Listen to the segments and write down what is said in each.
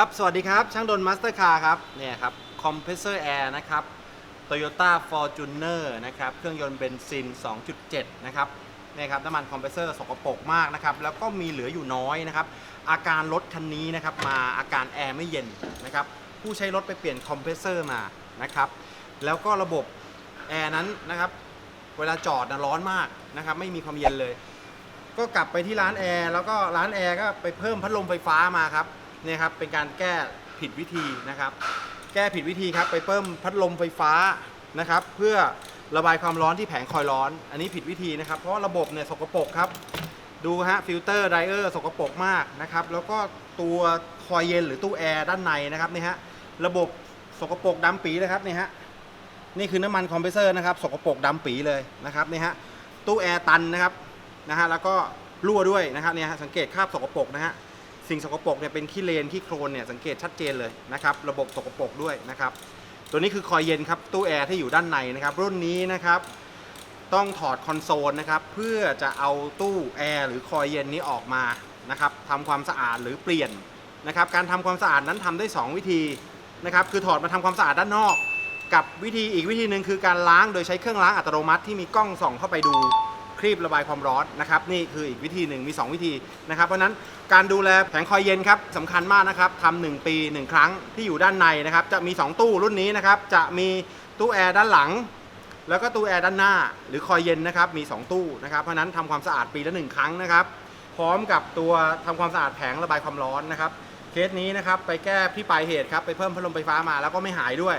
ครับ สวัสดีครับ ช่างดนมาสเตอร์คาร์ครับ เนี่ยครับ คอมเพรสเซอร์แอร์นะครับ Toyota Fortuner นะครับ เครื่องยนต์เบนซิน 2.7 นะครับเนี่ยครับน้ำมันคอมเพรสเซอร์สกปรกมากนะครับ แล้วก็มีเหลืออยู่น้อยนะครับ อาการรถคันนี้นะครับ มาอาการแอร์ไม่เย็นนะครับ ผู้ใช้รถไปเปลี่ยนคอมเพรสเซอร์มานะครับ แล้วก็ระบบแอร์นั้นนะครับ เวลาจอดนะร้อนมากนะครับ ไม่มีความเย็นเลย ก็กลับไปที่ร้านแอร์ แล้วก็ร้านแอร์ก็ไปเพิ่มพัดลมไฟฟ้ามาครับ เนี่ยครับเป็นการแก้ผิดวิธีนะครับ แก้ผิดวิธีครับไปเพิ่มพัดลมไฟฟ้านะครับ เพื่อระบายความร้อนที่แผงคอยร้อน อันนี้ผิดวิธีนะครับ เพราะระบบเนี่ยสกปรกครับ ดูฮะฟิลเตอร์ไดเออร์สกปรกมากนะครับ แล้วก็ตัวคอยเย็นหรือตู้แอร์ด้านในนะครับนี่ฮะระบบสกปรกดำปีเลยครับนี่ฮะนี่คือน้ำมันคอมเพรสเซอร์นะครับสกปรกดำปีเลยนะครับนี่ฮะตู้แอร์ตันนะครับนะฮะแล้วก็รั่วด้วยนะครับเนี่ยฮะสังเกตคราบสกปรกนะฮะ สิ่งสกปรกเนี่ยเป็นขี้เลนขี้โครนเนี่ยสังเกตชัดเจนเลยนะครับระบบสกปรกด้วยนะครับตัวนี้คือคอยเย็นครับตู้แอร์ที่อยู่ด้านในนะครับรุ่นนี้นะครับต้องถอดคอนโซลนะครับเพื่อจะเอาตู้แอร์หรือคอยเย็นนี้ออกมานะครับทำความสะอาดหรือเปลี่ยนนะครับการทำความสะอาดนั้นทำได้ 2 วิธีนะครับคือถอดมาทำความสะอาดด้านนอก กับวิธีอีกวิธีหนึ่งคือการล้างโดยใช้เครื่องล้างอัตโนมัติที่มีกล้องส่องเข้าไปดู ครีบระบายความร้อนนะครับนี่คืออีกวิธีหนึ่งมี 2 วิธีนะครับเพราะนั้นการดูแลแผงคอยเย็นครับสำคัญมากนะครับทำหนึ่งปี 1 ครั้งที่อยู่ด้านในนะครับจะมี 2 ตู้รุ่นนี้นะครับจะมีตู้แอร์ด้านหลัง แล้วก็ตู้แอร์ด้านหน้า หรือคอยเย็นนะครับมี 2 ตู้นะครับเพราะนั้นทำความสะอาดปีละ 1 ครั้งนะครับพร้อมกับตัวทำความสะอาดแผงระบายความร้อนนะครับเคสนี้นะครับไปแก้ที่ปลายเหตุครับไปเพิ่มพัดลมไฟฟ้ามาแล้วก็ไม่หายด้วย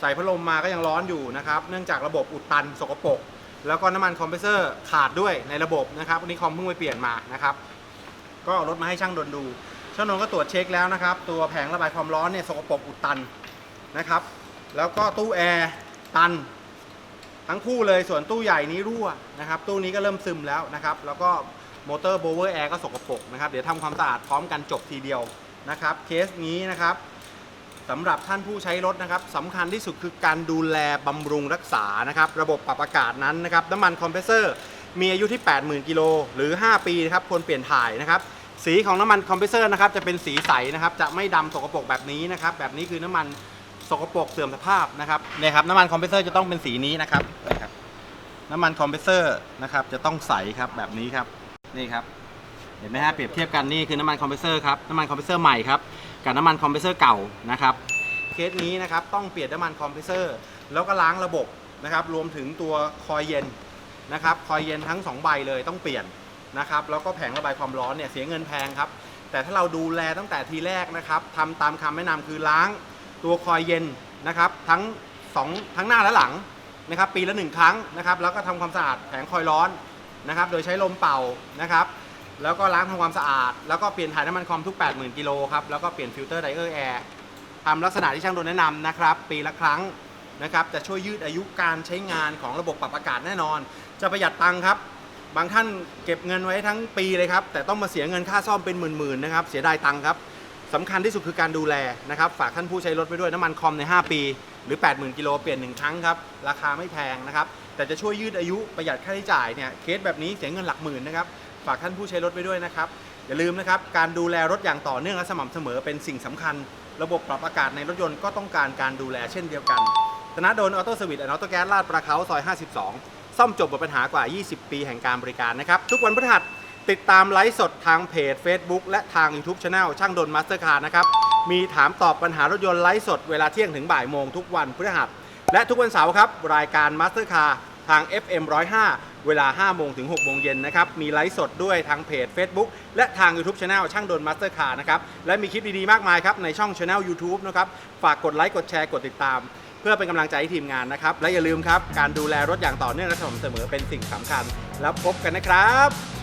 ใส่พัดลมมาก็ยังร้อนอยู่นะครับเนื่องจากระบบอุดตันสกปรก แล้วก็น้ำมันคอมเพรสเซอร์ขาดด้วยในระบบนะครับวันนี้คอมเพิ่งไปเปลี่ยนมานะครับ ก็เอารถมาให้ช่างดนดู ช่างดนก็ตรวจเช็คแล้วนะครับ ตัวแผงระบายความร้อนเนี่ยสกปรกอุดตันนะครับ แล้วก็ตู้แอร์ตัน ทั้งคู่เลยส่วนตู้ใหญ่นี้รั่วนะครับ ตู้นี้ก็เริ่มซึมแล้วนะครับ แล้วก็มอเตอร์โบเวอร์แอร์ก็สกปรกนะครับ เดี๋ยวทำความสะอาดพร้อมกันจบทีเดียวนะครับ เคสนี้นะครับ สำหรับท่านผู้ใช้รถนะครับสำคัญที่สุดคือการดูแลบำรุงรักษานะครับ ระบบปรับอากาศนั้นนะครับน้ำมันคอมเพรสเซอร์มีอายุที่ 80,000 กิโลหรือ 5 ปีนะครับควรเปลี่ยนถ่ายนะครับ สีของน้ำมันคอมเพรสเซอร์นะครับจะเป็นสีใสนะครับ จะไม่ดำสกปรกแบบนี้นะครับ แบบนี้คือน้ำมันสกปรกเสื่อมสภาพนะครับเนี่ยครับน้ำมันคอมเพรสเซอร์จะต้องเป็นสีนี้นะครับนะครับ น้ำมันคอมเพรสเซอร์นะครับจะต้องใสครับแบบนี้ครับนี่ครับเห็นไหมฮะเปรียบเทียบกันนี่คือน้ำมันคอมเพรสเซอร์ครับน้ำมันคอมเพรสเซอร์ใหม่ครับ กับน้ำมันคอมเพรสเซอร์เก่านะครับเคสนี้นะครับต้องเปลี่ยนน้ำมันคอมเพรสเซอร์ แล้วก็ล้างระบบนะครับรวมถึงตัวคอยเย็นนะครับคอยเย็นทั้ง 2 ใบเลยต้องเปลี่ยนนะครับแล้วก็แผงระบายความร้อนเนี่ยเสียเงินแพงครับ แต่ถ้าเราดูแลตั้งแต่ทีแรกนะครับทำตามคำแนะนำคือล้างตัวคอยเย็นนะครับทั้งสองทั้งหน้าและหลังนะครับปีละหนึ่งครั้งนะครับแล้วก็ทำความสะอาดแผงคอยร้อนนะครับโดยใช้ลมเป่านะครับ แล้วก็ล้างทำความสะอาด แล้วก็เปลี่ยนถ่ายน้ำมันคอมทุก 80,000กิโลครับ แล้วก็เปลี่ยนฟิลเตอร์ไดเออร์แอร์ทำลักษณะที่ช่างโดนแนะนำนะครับ ปีละครั้งนะครับ จะช่วยยืดอายุการใช้งานของระบบปรับอากาศแน่นอน จะประหยัดตังค์ครับ บางท่านเก็บเงินไว้ทั้งปีเลยครับ แต่ต้องมาเสียเงินค่าซ่อมเป็นหมื่นๆนะครับ เสียดายตังค์ครับสำคัญที่สุดคือการดูแลนะครับ ฝากท่านผู้ใช้รถไปด้วยน้ำมันคอมใน 5 ปี หรือ 80,000กิโลเปลี่ยนหนึ่งครั้งครับ ราคาไม่แพงนะครับ แต่จะช่วยยืดอายุประหยัดค่าใช้จ่ายเนี่ย เคสแบบนี้เสียเงินหลักหมื่นนะครับ ฝากท่านผู้ใช้รถไปด้วยนะครับ อย่าลืมนะครับ การดูแลรถอย่างต่อเนื่องและสม่ำเสมอเป็นสิ่งสำคัญ ระบบปรับอากาศในรถยนต์ก็ต้องการการดูแลเช่นเดียวกันธนาโดนออโต้สวิตแอนออโต้แก๊สลาดประเขาซอย 52 ซ่อมจบหมดปัญหากว่า 20 ปีแห่งการบริการนะครับ ทุกวันพฤหัสติดตามไลฟ์สดทางเพจ Facebook และทาง YouTube Channel ช่างดนมาสเตอร์คาร์นะครับ มีถามตอบปัญหารถยนต์ไลฟ์สดเวลาเที่ยงถึงบ่ายโมงทุกวันพฤหัส และทุกวันเสาร์ครับ รายการมาสเตอร์คาร์ ทาง FM 105 เวลา 5 โมงถึง 6 โมงเย็นนะครับ มีไลฟ์สดด้วยทางเพจ Facebook และทาง YouTube Channel ช่างดนมาสเตอร์คาร์นะครับ และมีคลิปดี ๆ มากมายครับ ในช่อง Channel YouTube นะครับ ฝากกดไลค์ กดแชร์ กดติดตาม เพื่อเป็นกำลังใจให้ทีมงานนะครับ และอย่าลืมครับ การดูแลรถอย่างต่อเนื่องและสม่ำเสมอเป็นสิ่งสำคัญ แล้วพบกันนะครับ